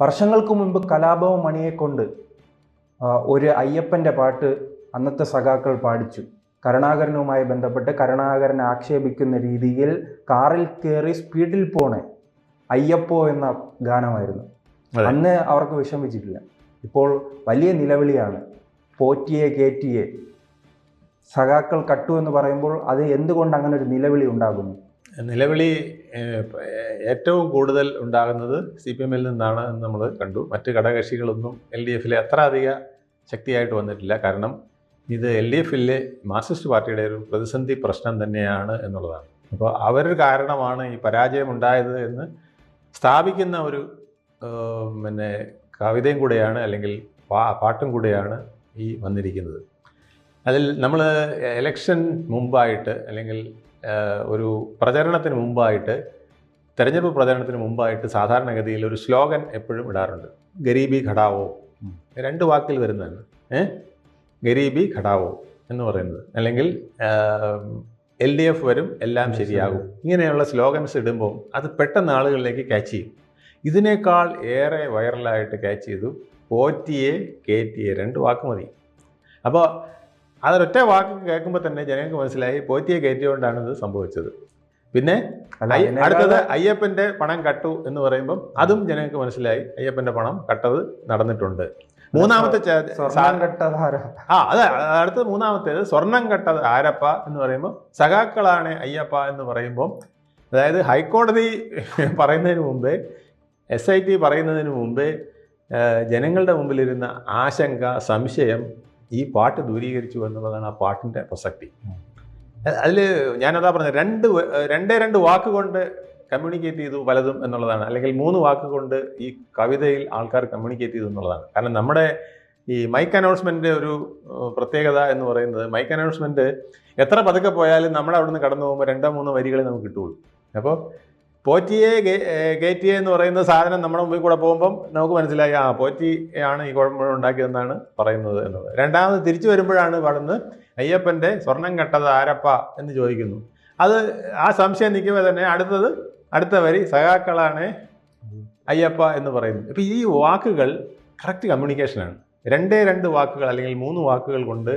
വർഷങ്ങൾക്ക് മുൻപ് കലാഭവ മണിയെ കൊണ്ട് ഒരു അയ്യപ്പന്റെ പാട്ട് അന്നത്തെ സഖാക്കൾ പാടിച്ചു. കരുണാകരനുമായി ബന്ധപ്പെട്ട് കരുണാകരൻ ആക്ഷേപിക്കുന്ന രീതിയിൽ കാറിൽ കയറി സ്പീഡിൽ പോണേ അയ്യപ്പോ എന്ന ഗാനമായിരുന്നു. അന്ന് അവർക്ക് വിഷമിച്ചിട്ടില്ല. ഇപ്പോൾ വലിയ നിലവിളിയാണ്. പോറ്റിയെ കേറ്റിയെ സഖാക്കൾ കട്ടു എന്ന് പറയുമ്പോൾ അത് എന്തുകൊണ്ട് അങ്ങനെ ഒരു നിലവിളി ഉണ്ടാകുന്നു? നിലവിളി ഏറ്റവും കൂടുതൽ ഉണ്ടാകുന്നത് സി പി എമ്മിൽ നിന്നാണ് എന്ന് നമ്മൾ കണ്ടു. മറ്റ് ഘടകകക്ഷികളൊന്നും എൽ ഡി എഫിലെ അത്ര അധിക ശക്തിയായിട്ട് വന്നിട്ടില്ല. കാരണം ഇത് എൽ ഡി എഫിലെ മാർക്സിസ്റ്റ് പാർട്ടിയുടെ ഒരു പ്രതിസന്ധി പ്രശ്നം തന്നെയാണ് എന്നുള്ളതാണ്. അപ്പോൾ അവർ കാരണമാണ് ഈ പരാജയം ഉണ്ടായത് എന്ന് സ്ഥാപിക്കുന്ന ഒരു പിന്നെ കവിതയും കൂടെയാണ് അല്ലെങ്കിൽ പാ പാട്ടും കൂടെയാണ് ഈ വന്നിരിക്കുന്നത്. അതിൽ നമ്മൾ എലക്ഷൻ മുമ്പായിട്ട് അല്ലെങ്കിൽ ഒരു പ്രചരണത്തിന് മുമ്പായിട്ട് തെരഞ്ഞെടുപ്പ് പ്രചരണത്തിന് മുമ്പായിട്ട് സാധാരണഗതിയിൽ ഒരു സ്ലോഗൻ എപ്പോഴും ഇടാറുണ്ട്. ഗരീബി ഘടാവോ? രണ്ട് വാക്കിൽ വരുന്നതാണ് ഏ ഗരീബി ഘടാവോ എന്ന് പറയുന്നത്. അല്ലെങ്കിൽ എൽ ഡി എഫ് വരും എല്ലാം ശരിയാകും. ഇങ്ങനെയുള്ള സ്ലോഗൻസ് ഇടുമ്പോൾ അത് പെട്ടെന്ന് ആളുകളിലേക്ക് ക്യാച്ച് ചെയ്യും. ഇതിനേക്കാൾ ഏറെ വൈറലായിട്ട് ക്യാച്ച് ചെയ്തു പോറ്റിയെ കയറ്റിയെ രണ്ട് വാക്ക് മതി. അപ്പോൾ അതൊരൊറ്റ വാക്ക് കേൾക്കുമ്പോൾ തന്നെ ജനങ്ങൾക്ക് മനസ്സിലായി പോറ്റിയെ കയറ്റിയോണ്ടാണ് ഇത് സംഭവിച്ചത്. പിന്നെ അടുത്തത് അയ്യപ്പന്റെ പണം കട്ടു എന്ന് പറയുമ്പം അതും ജനങ്ങൾക്ക് മനസ്സിലായി അയ്യപ്പന്റെ പണം കട്ടത് നടന്നിട്ടുണ്ട്. മൂന്നാമത്തെ ആ അത് അടുത്ത മൂന്നാമത്തേത് സ്വർണം കട്ടത് ആരപ്പ എന്ന് പറയുമ്പോൾ സഖാക്കളാണ് അയ്യപ്പ എന്ന് പറയുമ്പോൾ അതായത് ഹൈക്കോടതി പറയുന്നതിന് മുമ്പേ എസ് ഐ ടി പറയുന്നതിന് മുമ്പേ ജനങ്ങളുടെ മുമ്പിലിരുന്ന ആശങ്ക സംശയം ഈ പാട്ട് ദൂരീകരിച്ചു എന്നുള്ളതാണ് ആ പാട്ടിന്റെ പ്രസക്തി. അതിൽ ഞാനതാ പറഞ്ഞത് രണ്ട് രണ്ടേ രണ്ട് വാക്കുകൊണ്ട് കമ്മ്യൂണിക്കേറ്റ് ചെയ്തു പലതും എന്നുള്ളതാണ്. അല്ലെങ്കിൽ മൂന്ന് വാക്കുകൊണ്ട് ഈ കവിതയിൽ ആൾക്കാർ കമ്മ്യൂണിക്കേറ്റ് ചെയ്തു എന്നുള്ളതാണ്. കാരണം നമ്മുടെ ഈ മൈക്ക് അനൗൺസ്മെന്റ് ഒരു പ്രത്യേകത എന്ന് പറയുന്നത് മൈക്ക് അനൗൺസ്മെന്റ് എത്ര പതുക്കെ പോയാലും നമ്മുടെ അവിടുന്ന് കടന്നു പോകുമ്പോൾ രണ്ടോ മൂന്നോ വരികളെ നമുക്ക് കിട്ടുള്ളൂ അപ്പോൾ പോറ്റിയെ കയറ്റിയെ എന്ന് പറയുന്ന സാധനം നമ്മുടെ മുമ്പിൽ കൂടെ പോകുമ്പം നമുക്ക് മനസ്സിലായി ആ പോറ്റി ആണ് ഈ കുഴപ്പം ഉണ്ടാക്കിയതെന്നാണ് പറയുന്നത് എന്നത്. രണ്ടാമത് തിരിച്ചു വരുമ്പോഴാണ് പാടുന്നത് അയ്യപ്പന്റെ സ്വർണം കെട്ടത് ആരപ്പ എന്ന് ചോദിക്കുന്നു. അത് ആ സംശയം നിൽക്കുമ്പോൾ തന്നെ അടുത്തത് അടുത്ത വരി സഖാക്കളാണ് അയ്യപ്പ എന്ന് പറയുന്നത്. ഇപ്പം ഈ വാക്കുകൾ കറക്റ്റ് കമ്മ്യൂണിക്കേഷനാണ് രണ്ടേ രണ്ട് വാക്കുകൾ അല്ലെങ്കിൽ മൂന്ന് വാക്കുകൾ കൊണ്ട്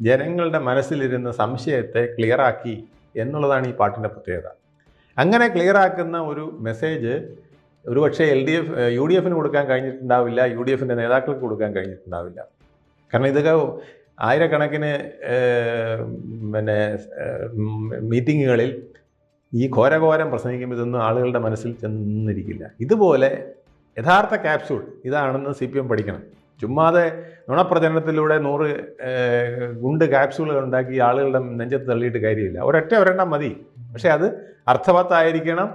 ജനങ്ങളുടെ മനസ്സിലിരുന്ന സംശയത്തെ ക്ലിയറാക്കി എന്നുള്ളതാണ് ഈ പാട്ടിന്റെ പ്രത്യേകത. അങ്ങനെ ക്ലിയർ ആക്കുന്ന ഒരു മെസ്സേജ് ഒരുപക്ഷെ L D F U D എഫിന് കൊടുക്കാൻ കഴിഞ്ഞിട്ടുണ്ടാവില്ല യു ഡി എഫിന്റെ നേതാക്കൾക്ക് കൊടുക്കാൻ കഴിഞ്ഞിട്ടുണ്ടാവില്ല. കാരണം ഇതൊക്കെ ആയിരക്കണക്കിന് പിന്നെ മീറ്റിങ്ങുകളിൽ ഈ ഘോരഘോരം പ്രസംഗിക്കുമ്പോൾ ഇതൊന്നും ആളുകളുടെ മനസ്സിൽ ചെന്നിരിക്കില്ല. ഇതുപോലെ യഥാർത്ഥ ക്യാപ്സ്യൂൾ ഇതാണെന്ന് സി പി എം പഠിക്കണം. ചുമ്മാതെ നുണപ്രചരണത്തിലൂടെ നൂറ് ഗുണ്ട് ക്യാപ്സ്യൂളുകൾ ഉണ്ടാക്കി ആളുകളുടെ നെഞ്ചത്ത് തള്ളിയിട്ട് കാര്യമില്ല. ഒരൊറ്റ ഒരെണ്ണം മതി. പക്ഷേ അത് അർത്ഥവത്തായിരിക്കണം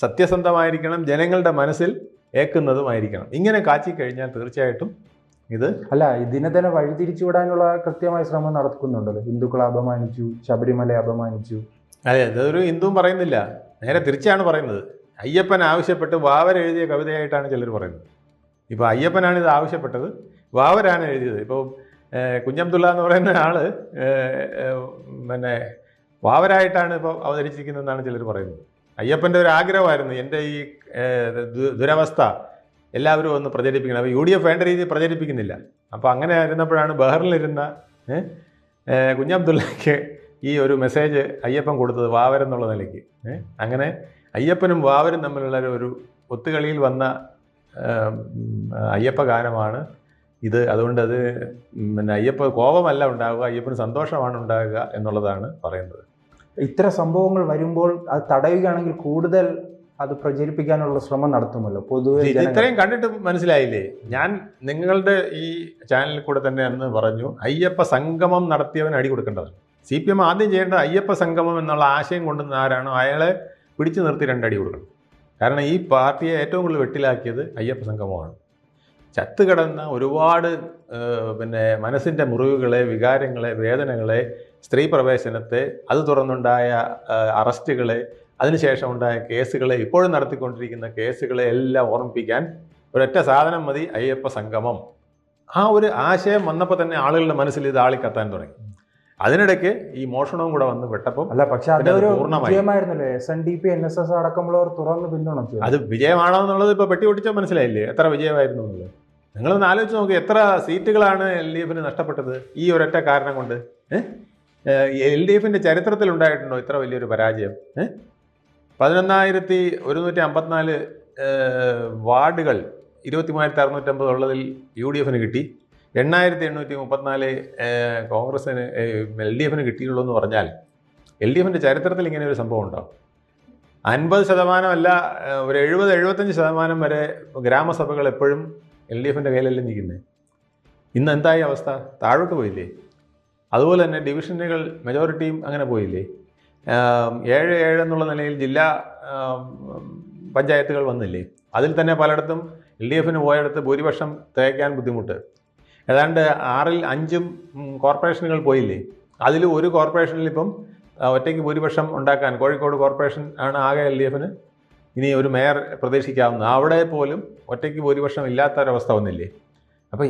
സത്യസന്ധമായിരിക്കണം ജനങ്ങളുടെ മനസ്സിൽ ഏക്കുന്നതുമായിരിക്കണം. ഇങ്ങനെ കാച്ചി കഴിഞ്ഞാൽ തീർച്ചയായിട്ടും ഇത് അല്ല ഇതിനെ തന്നെ വഴിതിരിച്ചു വിടാനുള്ള കൃത്യമായ ശ്രമം നടക്കുന്നുണ്ടല്ലോ. ഹിന്ദുക്കളെ അപമാനിച്ചു ശബരിമലയെ അപമാനിച്ചു. അതെ അതൊരു ഹിന്ദുവും പറയുന്നില്ല. നേരെ തിരിച്ചാണ് പറയുന്നത്. അയ്യപ്പൻ ആവശ്യപ്പെട്ട് വാവരെഴുതിയ കവിതയായിട്ടാണ് ചിലർ പറയുന്നത്. ഇപ്പോൾ അയ്യപ്പനാണ് ഇത് ആവശ്യപ്പെട്ടത്. വാവരാണ് എഴുതിയത്. ഇപ്പോൾ കുഞ്ഞബ്ദുള്ള എന്ന് പറയുന്ന ഏഹ്, പിന്നെ വാവരായിട്ടാണ് ഇപ്പോൾ അവതരിച്ചിരിക്കുന്നതെന്നാണ് ചിലർ പറയുന്നത്. അയ്യപ്പന്റെ ഒരു ആഗ്രഹമായിരുന്നു. എന്റെ ഈ ദുരവസ്ഥ എല്ലാവരും ഒന്ന് പ്രചരിപ്പിക്കണം. അപ്പോൾ യു ഡി എഫ് വേണ്ട രീതിയിൽ പ്രചരിപ്പിക്കുന്നില്ല. അപ്പോൾ അങ്ങനെ ഇരുന്നപ്പോഴാണ് ബഹറിലിരുന്ന കുഞ്ഞബ്ദുള്ളയ്ക്ക് ഈ ഒരു മെസ്സേജ് അയ്യപ്പൻ കൊടുത്തത് വാവരെന്നുള്ള നിലയ്ക്ക്. അങ്ങനെ അയ്യപ്പനും വാവരും തമ്മിലുള്ള ഒരു ഒത്തുകളിയിൽ വന്ന അയ്യപ്പ ഗാനമാണ്. ഇത് അതുകൊണ്ട് അത് പിന്നെ അയ്യപ്പ കോപമല്ല ഉണ്ടാവുക അയ്യപ്പന് സന്തോഷമാണ് ഉണ്ടാകുക എന്നുള്ളതാണ് പറയുന്നത്. ഇത്തരം സംഭവങ്ങൾ വരുമ്പോൾ അത് തടയുകയാണെങ്കിൽ കൂടുതൽ അത് പ്രചരിപ്പിക്കാനുള്ള ശ്രമം നടത്തുമല്ലോ പൊതുവെ ഇത് ഇത്രയും കണ്ടിട്ട് മനസ്സിലായില്ലേ? ഞാൻ നിങ്ങളുടെ ഈ ചാനലിൽ കൂടെ തന്നെ അന്ന് പറഞ്ഞു അയ്യപ്പ സംഗമം നടത്തിയവൻ അടി കൊടുക്കേണ്ടത് സി പി എം ആദ്യം ചെയ്യേണ്ടത് അയ്യപ്പ സംഗമം എന്നുള്ള ആശയം കൊണ്ടുവന്ന ആരാണോ അയാളെ പിടിച്ചു നിർത്തി രണ്ടടി കൊടുക്കണം. കാരണം ഈ പാർട്ടിയെ ഏറ്റവും കൂടുതൽ വെട്ടിലാക്കിയത് അയ്യപ്പ സംഗമമാണ്. ചത്തുകിടന്ന ഒരുപാട് പിന്നെ മനസ്സിന്റെ മുറിവുകളെ വികാരങ്ങളെ വേദനകളെ സ്ത്രീ പ്രവേശനത്തെ അത് തുറന്നുണ്ടായ അറസ്റ്റുകളെ അതിനുശേഷം ഉണ്ടായ കേസുകളെ ഇപ്പോഴും നടത്തിക്കൊണ്ടിരിക്കുന്ന കേസുകളെ എല്ലാം ഓർമ്മിപ്പിക്കാൻ ഒരൊറ്റ സാധനം മതി അയ്യപ്പ സംഗമം. ആ ഒരു ആശയം വന്നപ്പോൾ തന്നെ ആളുകളുടെ മനസ്സിൽ ഇത് ആളിക്കത്താൻ തുടങ്ങി. അതിനിടയ്ക്ക് ഈ മോഷണവും കൂടെ വന്ന് പെട്ടപ്പം അല്ല പക്ഷെ അതൊരു. വിജയമായിരുന്നല്ലോ? S N D P N S S അടക്കമുള്ളവർ തുറന്ന് പിന്തുണച്ചു അത് വിജയമാണോ എന്നുള്ളത് ഇപ്പോൾ പെട്ടി പൊട്ടിച്ചാൽ മനസ്സിലായില്ലേ? എത്ര വിജയമായിരുന്നു എന്നുള്ളത് നിങ്ങളൊന്ന് ആലോചിച്ച് നോക്കി എത്ര സീറ്റുകളാണ് എൽ ഡി എഫിന് നഷ്ടപ്പെട്ടത്? ഈ ഒരൊറ്റ കാരണം കൊണ്ട്. എൽ ഡി എഫിന്റെ ചരിത്രത്തിൽ ഉണ്ടായിട്ടുണ്ടോ ഇത്ര വലിയൊരു പരാജയം? ഏ? പതിനൊന്നായിരത്തി ഒരുന്നൂറ്റി അമ്പത്തിനാല് ഏഹ്, വാർഡുകൾ ഇരുപത്തി മൂവായിരത്തി അറുന്നൂറ്റമ്പത് ഉള്ളതിൽ യു ഡി എഫിന് കിട്ടി. എണ്ണായിരത്തി എണ്ണൂറ്റി മുപ്പത്തിനാല് കോൺഗ്രസ്സിന് എൽ ഡി എഫിന് കിട്ടിയുള്ളൂ എന്ന് പറഞ്ഞാൽ എൽ ഡി എഫിന്റെ ചരിത്രത്തിൽ ഇങ്ങനെ ഒരു സംഭവം ഉണ്ടോ? അൻപത് ശതമാനമല്ല ഒരു എഴുപത് എഴുപത്തഞ്ച് ശതമാനം വരെ ഗ്രാമസഭകൾ എപ്പോഴും എൽ ഡി എഫിന്റെ കയ്യിലല്ലേ നിൽക്കുന്നത് ഇന്ന് എന്തായി അവസ്ഥ? താഴോട്ട് പോയില്ലേ? അതുപോലെ തന്നെ ഡിവിഷനുകൾ മെജോറിറ്റിയും അങ്ങനെ പോയില്ലേ? ഏഴ് ഏഴ് എന്നുള്ള നിലയിൽ ജില്ലാ പഞ്ചായത്തുകൾ വന്നില്ലേ? അതിൽ തന്നെ പലയിടത്തും എൽ ഡി എഫിന് പോയയിടത്ത് ഭൂരിപക്ഷം തേക്കാൻ ബുദ്ധിമുട്ട്. ഏതാണ്ട് ആറിൽ അഞ്ചും കോർപ്പറേഷനുകൾ പോയില്ലേ? അതിൽ ഒരു കോർപ്പറേഷനിൽ ഇപ്പം ഒറ്റയ്ക്ക് ഭൂരിപക്ഷം ഉണ്ടാക്കാൻ കോഴിക്കോട് കോർപ്പറേഷൻ ആണ് ആകെ എൽ ഡി എഫിന്. ഇനി ഒരു മേയർ പ്രതീക്ഷിക്കാവുന്നത് അവിടെ പോലും ഒറ്റയ്ക്ക് ഭൂരിപക്ഷം ഇല്ലാത്ത ഒരവസ്ഥ വന്നില്ലേ അപ്പോൾ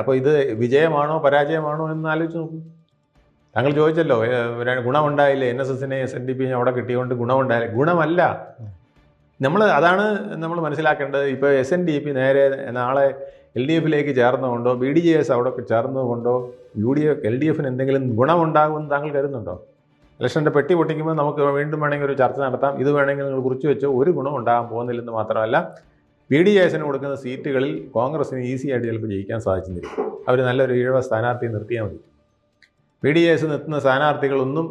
അപ്പോൾ ഇത് വിജയമാണോ പരാജയമാണോ എന്ന് ആലോചിച്ച് നോക്കൂ. താങ്കൾ ചോദിച്ചല്ലോ ഗുണമുണ്ടായില്ലേ? എൻ എസ് എസിനെ എസ് എൻ ഡി പി അവിടെ കിട്ടിയതുകൊണ്ട് ഗുണമുണ്ടായില്ല? ഗുണമല്ല. നമ്മൾ അതാണ് നമ്മൾ മനസ്സിലാക്കേണ്ടത്. ഇപ്പോൾ എസ് എൻ ഡി പി നേരെ നാളെ എൽ ഡി എഫിലേക്ക് ചേർന്നുകൊണ്ടോ ബി ഡി ജെ എസ് അവിടെ ചേർന്നുകൊണ്ടോ U D F L D എഫിന് എന്തെങ്കിലും ഗുണമുണ്ടാകുമെന്ന് താങ്കൾ കരുതുന്നുണ്ടോ? ഇലക്ഷന്റെ പെട്ടി പൊട്ടിക്കുമ്പോൾ നമുക്ക് വീണ്ടും വേണമെങ്കിൽ ഒരു ചർച്ച നടത്താം. ഇത് വേണമെങ്കിൽ നിങ്ങൾ കുറിച്ച് വെച്ച് ഒരു ഗുണം ഉണ്ടാകാൻ പോകുന്നില്ലെന്ന് മാത്രമല്ല ബി ഡി എസിന് കൊടുക്കുന്ന സീറ്റുകളിൽ കോൺഗ്രസിന് ഈസി ആയിട്ട് ചിലപ്പോൾ ജയിക്കാൻ സാധിച്ചിരിക്കും. അവർ നല്ലൊരു ഈഴവ സ്ഥാനാർത്ഥിയെ നിർത്തിയാൽ മതി. ബി ഡി എസ് നിർത്തുന്ന സ്ഥാനാർത്ഥികളൊന്നും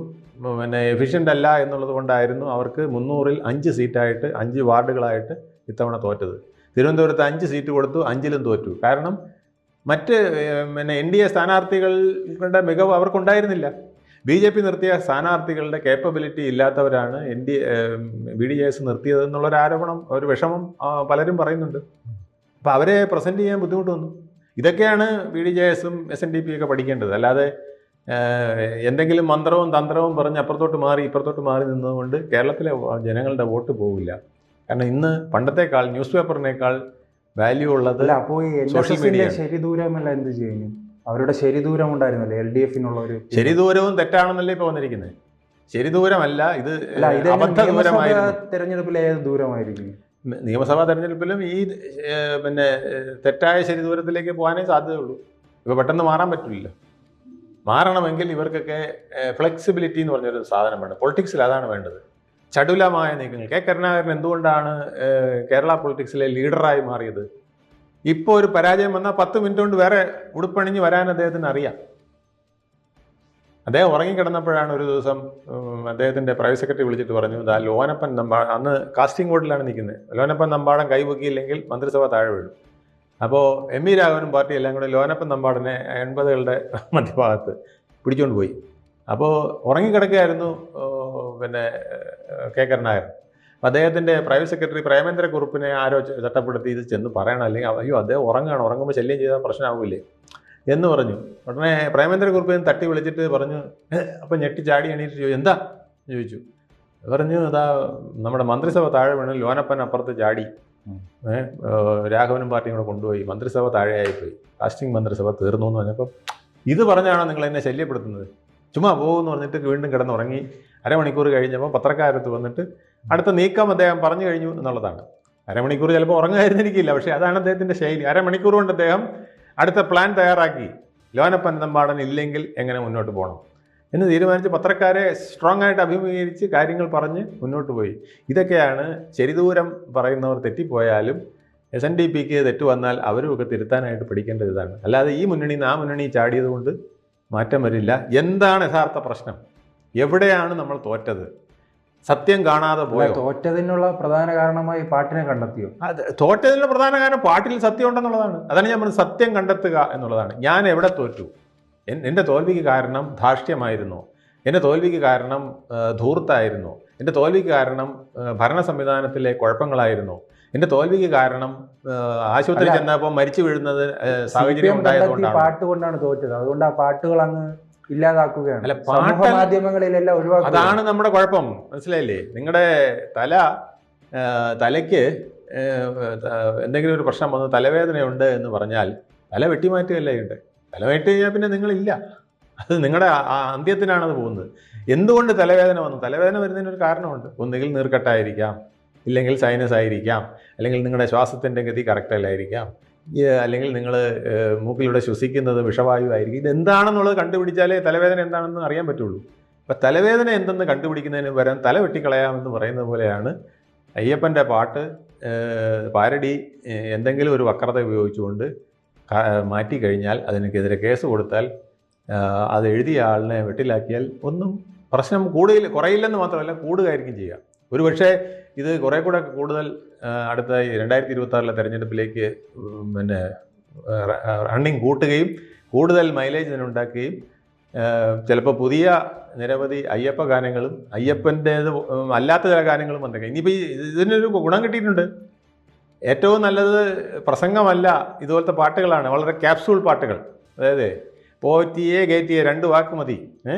പിന്നെ എഫിഷ്യന്റ് അല്ല എന്നുള്ളത് കൊണ്ടായിരുന്നു അവർക്ക് മുന്നൂറിൽ അഞ്ച് സീറ്റായിട്ട് അഞ്ച് വാർഡുകളായിട്ട് ഇത്തവണ തോറ്റത്. തിരുവനന്തപുരത്ത് അഞ്ച് സീറ്റ് കൊടുത്തു അഞ്ചിലും തോറ്റു. കാരണം മറ്റ് പിന്നെ എൻ ഡി എ സ്ഥാനാർത്ഥികളുടെ മികവ് അവർക്കുണ്ടായിരുന്നില്ല. ബി ജെ പി നിർത്തിയ സ്ഥാനാർത്ഥികളുടെ capability ഇല്ലാത്തവരാണ് N D B D S നിർത്തിയത് എന്നുള്ളൊരു ആരോപണം ഒരു വിഷമം പലരും പറയുന്നുണ്ട്. അപ്പോൾ അവരെ പ്രസന്റ് ചെയ്യാൻ ബുദ്ധിമുട്ട് വന്നു. ഇതൊക്കെയാണ് ബി ഡി ജെ എസും എസ് എൻ ഡി പി ഒക്കെ പഠിക്കേണ്ടത്. അല്ലാതെ എന്തെങ്കിലും മന്ത്രവും തന്ത്രവും പറഞ്ഞ് അപ്പുറത്തോട്ട് മാറി ഇപ്പുറത്തോട്ട് മാറി നിന്നതുകൊണ്ട് കേരളത്തിലെ ജനങ്ങളുടെ വോട്ട് പോകില്ല കാരണം ഇന്ന് പണ്ടത്തെക്കാൾ ന്യൂസ് പേപ്പറിനേക്കാൾ വാല്യൂ ഉള്ളത് അപ്പോൾ ഈ സോഷ്യൽ മീഡിയ Social എസിന്റെ media. ശരി ദൂരമല്ല എന്ത് ചെയ്യുന്നു? അവരുടെ ശരി ദൂരം ഉണ്ടായിരുന്നല്ലോ എൽ ഡി എഫിനുള്ള ഒരു ശരിദൂരവും തെറ്റാണെന്നല്ലേ ഇപ്പോൾ വന്നിരിക്കുന്നത്? ശരി ദൂരമല്ല ഇത് അബദ്ധ ദൂരമായിരുന്നു. തെരഞ്ഞെടുപ്പിൽ ഏത് ദൂരമായിരിക്കും? നിയമസഭാ തെരഞ്ഞെടുപ്പിലും ഈ പിന്നെ തെറ്റായ ശരിദൂരത്തിലേക്ക് പോകാനേ സാധ്യതയുള്ളൂ. ഇപ്പോൾ പെട്ടെന്ന് മാറാൻ പറ്റില്ല. മാറണമെങ്കിൽ ഇവർക്കൊക്കെ ഫ്ലെക്സിബിലിറ്റി എന്ന് പറഞ്ഞൊരു സാധനം വേണം. പൊളിറ്റിക്സിൽ അതാണ് വേണ്ടത്. ചടുലമായ നീക്കങ്ങൾ. കെ. കരുണാകരൻ എന്തുകൊണ്ടാണ് കേരള പൊളിറ്റിക്സിലെ ലീഡറായി മാറിയത്? ഇപ്പോൾ ഒരു പരാജയം വന്നാൽ പത്ത് മിനിറ്റ് കൊണ്ട് വേറെ ഉടുപ്പണിഞ്ഞ് വരാൻ അദ്ദേഹത്തിന് അറിയാം. അദ്ദേഹം ഉറങ്ങിക്കിടന്നപ്പോഴാണ് ഒരു ദിവസം അദ്ദേഹത്തിന്റെ പ്രൈവറ്റ് സെക്രട്ടറി വിളിച്ചിട്ട് പറഞ്ഞു ദാ ലോനപ്പൻ നമ്പാ അന്ന് കാസ്റ്റിംഗ് ബോർഡിലാണ് നിൽക്കുന്നത്. ലോനപ്പൻ നമ്പാടൻ കൈവക്കിയില്ലെങ്കിൽ മന്ത്രിസഭ താഴെ വീഴും. അപ്പോൾ എം വി രാഘവനും പാർട്ടി എല്ലാം കൂടെ ലോനപ്പൻ നമ്പാടനെ എൺപതുകളുടെ മധ്യഭാഗത്ത് പിടിച്ചുകൊണ്ട് പോയി. അപ്പോൾ ഉറങ്ങിക്കിടക്കുകയായിരുന്നു പിന്നെ കെ കരുണാകരൻ അപ്പോൾ അദ്ദേഹത്തിന്റെ പ്രൈവറ്റ് സെക്രട്ടറി പ്രേമേന്ദ്ര കുറുപ്പിനെ ആരോ ചട്ടപ്പെടുത്തി ഇത് ചെന്ന് പറയണം അല്ലെങ്കിൽ അയ്യോ അദ്ദേഹം ഉറങ്ങുകയാണ് ഉറങ്ങുമ്പോൾ ശല്യം ചെയ്താൽ പ്രശ്നമാവില്ലേ എന്ന് പറഞ്ഞു. ഉടനെ പ്രേമേന്ദ്ര കുറുപ്പിനെ തട്ടി വിളിച്ചിട്ട് പറഞ്ഞു അപ്പം ഞെട്ടി ചാടി എണീറ്റ് ചോദിച്ചു എന്താ? ചോദിച്ചു. പറഞ്ഞു അതാ നമ്മുടെ മന്ത്രിസഭ താഴെ വീണ് ലോനപ്പൻ അപ്പുറത്ത് ചാടി. രാഘവനും പാർട്ടിയും കൂടെ കൊണ്ടുപോയി മന്ത്രിസഭ താഴെയായിപ്പോയി. കാസ്റ്റിംഗ് മന്ത്രിസഭ തീർന്നു എന്ന് പറഞ്ഞപ്പോൾ ഇത് പറഞ്ഞാണോ നിങ്ങൾ എന്നെ ശല്യപ്പെടുത്തുന്നത്? ചുമ്മാ പോകുമെന്ന് പറഞ്ഞിട്ട് വീണ്ടും കിടന്നുറങ്ങി അരമണിക്കൂർ കഴിഞ്ഞപ്പോൾ പത്രക്കാരത്ത് വന്നിട്ട് അടുത്ത നീക്കം അദ്ദേഹം പറഞ്ഞു കഴിഞ്ഞു എന്നുള്ളതാണ്. അരമണിക്കൂർ ചിലപ്പോൾ ഉറങ്ങായിരുന്നിരിക്കില്ല പക്ഷേ അതാണ് അദ്ദേഹത്തിന്റെ ശൈലി. അരമണിക്കൂർ കൊണ്ട് അദ്ദേഹം അടുത്ത പ്ലാൻ തയ്യാറാക്കി. ലോനപ്പൻ നമ്പാടൻ ഇല്ലെങ്കിൽ എങ്ങനെ മുന്നോട്ട് പോകണം എന്ന് തീരുമാനിച്ച് പത്രക്കാരെ സ്ട്രോങ് ആയിട്ട് അഭിമുഖീകരിച്ച് കാര്യങ്ങൾ പറഞ്ഞ് മുന്നോട്ട് പോയി. ഇതൊക്കെയാണ് ചെരിദൂരം പറയുന്നവർ തെറ്റിപ്പോയാലും എസ് എൻ ഡി പിക്ക് തെറ്റ് വന്നാൽ അവരുമൊക്കെ തിരുത്താനായിട്ട് പഠിക്കേണ്ട ഇതാണ്. അല്ലാതെ ഈ മുന്നണി ആ മുന്നണി ചാടിയത് കൊണ്ട് മാറ്റം വരില്ല. എന്താണ് യഥാർത്ഥ പ്രശ്നം? എവിടെയാണ് നമ്മൾ തോറ്റത്? സത്യം കാണാതെ പോയ? തോറ്റതിനുള്ള പ്രധാന കാരണമായി പാട്ടിനെ കണ്ടെത്തിയോ? അത് തോറ്റതിനുള്ള പ്രധാന കാരണം പാട്ടിൽ സത്യം ഉണ്ടെന്നുള്ളതാണ്. അതാണ് ഞാൻ പറഞ്ഞത് സത്യം കണ്ടെത്തുക എന്നുള്ളതാണ്. ഞാൻ എവിടെ തോറ്റു? എന്റെ തോൽവിക്ക് കാരണം ധാർഷ്ട്യമായിരുന്നു. എന്റെ തോൽവിക്ക് കാരണം ധൂർത്തായിരുന്നു. എന്റെ തോൽവിക്ക് കാരണം ഭരണ സംവിധാനത്തിലെ കുഴപ്പങ്ങളായിരുന്നു. എന്റെ തോൽവിക്ക് കാരണം ആശുപത്രി ചെന്നപ്പോ ചെന്നപ്പോൾ മരിച്ചു വീഴുന്നത് സാഹചര്യം ഉണ്ടായതുകൊണ്ടാണ്. പാട്ട് കൊണ്ടാണ് തോറ്റത്. അതുകൊണ്ട് ആ പാട്ടുകൾ അങ്ങ് ഇല്ലാതാക്കുകയാണ്. അല്ല, പാട്ട് മാധ്യമങ്ങളിലെല്ലാം ഒഴിവാക്കുക അതാണ് നമ്മുടെ കുഴപ്പം. മനസ്സിലായില്ലേ? നിങ്ങളുടെ തല തലയ്ക്ക് എന്തെങ്കിലും ഒരു പ്രശ്നം വന്ന് തലവേദനയുണ്ട് എന്ന് പറഞ്ഞാൽ തല വെട്ടിമാറ്റുകയല്ലേ ഉണ്ട് തല വെട്ടി കഴിഞ്ഞാൽ പിന്നെ നിങ്ങളില്ല. അത് നിങ്ങളുടെ അത് പോകുന്നത്. എന്തുകൊണ്ട് തലവേദന വന്നു? തലവേദന വരുന്നതിനൊരു കാരണമുണ്ട്. ഒന്നുകിൽ നീർക്കെട്ടായിരിക്കാം ഇല്ലെങ്കിൽ സൈനസ് ആയിരിക്കാം. അല്ലെങ്കിൽ നിങ്ങളുടെ ശ്വാസത്തിന്റെ ഗതി കറക്റ്റ് അല്ലായിരിക്കാം. അല്ലെങ്കിൽ നിങ്ങൾ മൂക്കിലൂടെ ശ്വസിക്കുന്നത് വിഷവായു ആയിരിക്കും. ഇതെന്താണെന്നുള്ളത് കണ്ടുപിടിച്ചാലേ തലവേദന എന്താണെന്ന് അറിയാൻ പറ്റുള്ളൂ. അപ്പം തലവേദന എന്തെന്ന് കണ്ടുപിടിക്കുന്നതിന് പകരം തല വെട്ടിക്കളയാമെന്ന് പറയുന്നത് പോലെയാണ് അയ്യപ്പന്റെ പാട്ട്. പാരടി എന്തെങ്കിലും ഒരു വക്രത ഉപയോഗിച്ചുകൊണ്ട് മാറ്റിക്കഴിഞ്ഞാൽ അതിനെതിരെ കേസ് കൊടുത്താൽ അത് എഴുതിയ ആളിനെ വെട്ടിലാക്കിയാൽ ഒന്നും പ്രശ്നം കൂടുതൽ കുറയില്ലെന്ന് മാത്രമല്ല കൂടുകയായിരിക്കും ചെയ്യുക. ഒരു പക്ഷേ ഇത് കുറേ കൂടെ കൂടുതൽ അടുത്ത രണ്ടായിരത്തി ഇരുപത്തി ആറിലെ തെരഞ്ഞെടുപ്പിലേക്ക് പിന്നെ റണ്ണിങ് കൂട്ടുകയും കൂടുതൽ മൈലേജ് ഉണ്ടാക്കുകയും ചിലപ്പോൾ പുതിയ നിരവധി അയ്യപ്പ ഗാനങ്ങളും അയ്യപ്പന്റേത് അല്ലാത്ത ചില ഗാനങ്ങളും വന്നേക്കാം. ഇനിയിപ്പോൾ ഇതിനൊരു ഗുണം കിട്ടിയിട്ടുണ്ട്. ഏറ്റവും നല്ലത് പ്രസംഗമല്ല ഇതുപോലത്തെ പാട്ടുകളാണ്. വളരെ ക്യാപ്സൂൾ പാട്ടുകൾ. അതായത് പോറ്റിയെ ഗേറ്റിയെ രണ്ട് വാക്ക് മതി ഏ?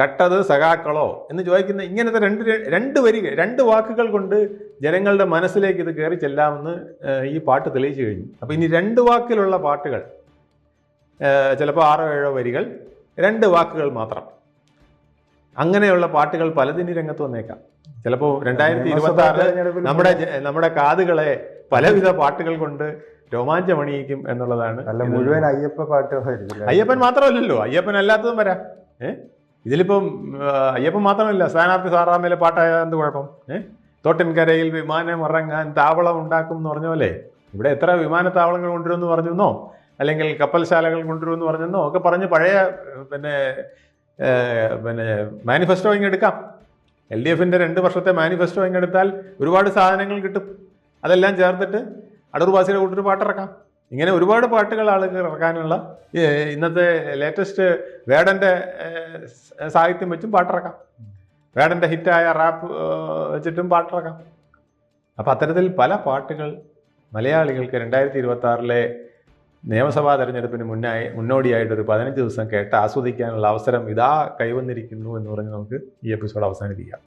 കട്ടത് സഖാക്കളോ എന്ന് ചോദിക്കുന്ന ഇങ്ങനത്തെ രണ്ട് രണ്ട് വരി രണ്ട് വാക്കുകൾ കൊണ്ട് ജനങ്ങളുടെ മനസ്സിലേക്ക് ഇത് കയറി ചെല്ലാമെന്ന് ഈ പാട്ട് തെളിയിച്ചു കഴിഞ്ഞു. അപ്പോൾ ഇനി രണ്ട് വാക്കിലുള്ള പാട്ടുകൾ ഏഹ്, ചിലപ്പോൾ ആറോ ഏഴോ വരികൾ രണ്ട് വാക്കുകൾ മാത്രം. അങ്ങനെയുള്ള പാട്ടുകൾ പലതിന് രംഗത്ത് വന്നേക്കാം. ചിലപ്പോൾ രണ്ടായിരത്തി ഇരുപത്തി ആറ് നമ്മുടെ നമ്മുടെ കാതുകളെ പലവിധ പാട്ടുകൾ കൊണ്ട് രോമാഞ്ചമണിയിക്കും എന്നുള്ളതാണ് അല്ല മുഴുവൻ അയ്യപ്പ പാട്ടുകളായിരിക്കും. അയ്യപ്പൻ മാത്രമല്ലല്ലോ. അയ്യപ്പൻ അല്ലാത്തതും വരാം. ഏ ഇതിലിപ്പം അയ്യപ്പൻ മാത്രമല്ല സ്ഥാനാർത്ഥി സാറാമേലെ പാട്ടായ എന്ത് കുഴപ്പം? ഏഹ് തോട്ടിൻകരയിൽ വിമാനം ഇറങ്ങാൻ താവളം ഉണ്ടാക്കും എന്ന് പറഞ്ഞ പോലെ. ഇവിടെ എത്ര വിമാനത്താവളങ്ങൾ കൊണ്ടുവരുമെന്ന് പറഞ്ഞെന്നോ? അല്ലെങ്കിൽ കപ്പൽശാലകൾ കൊണ്ടുവരുമെന്ന് പറഞ്ഞെന്നോ? ഒക്കെ പറഞ്ഞ് പഴയ പിന്നെ പിന്നെ മാനിഫെസ്റ്റോ ഇങ്ങെടുക്കാം എൽ ഡി എഫിന്റെ രണ്ട് വർഷത്തെ മാനിഫെസ്റ്റോ ഇങ്ങെടുത്താൽ ഒരുപാട് സാധനങ്ങൾ കിട്ടും. അതെല്ലാം ചേർത്തിട്ട് അടൂർ കൂട്ടൊരു പാട്ടിറക്കാം. ഇങ്ങനെ ഒരുപാട് പാട്ടുകൾ ആളുകൾ ഇറക്കാനുള്ള ഇന്നത്തെ ലേറ്റസ്റ്റ് വേടന്റെ സാഹിത്യം വെച്ചും പാട്ടിറക്കാം. വേടന്റെ ഹിറ്റായ റാപ്പ് വെച്ചിട്ടും പാട്ടിറക്കാം. അപ്പം അത്തരത്തിൽ പല പാട്ടുകൾ മലയാളികൾക്ക് രണ്ടായിരത്തി ഇരുപത്തി ആറിലെ നിയമസഭാ തെരഞ്ഞെടുപ്പിന് മുന്നായി മുന്നോടിയായിട്ട് ഒരു പതിനഞ്ച് ദിവസം കേട്ട് ആസ്വദിക്കാനുള്ള അവസരം ഇതാ കൈവന്നിരിക്കുന്നു എന്ന് പറഞ്ഞ് നമുക്ക് ഈ എപ്പിസോഡ് അവസാനിപ്പിക്കാം.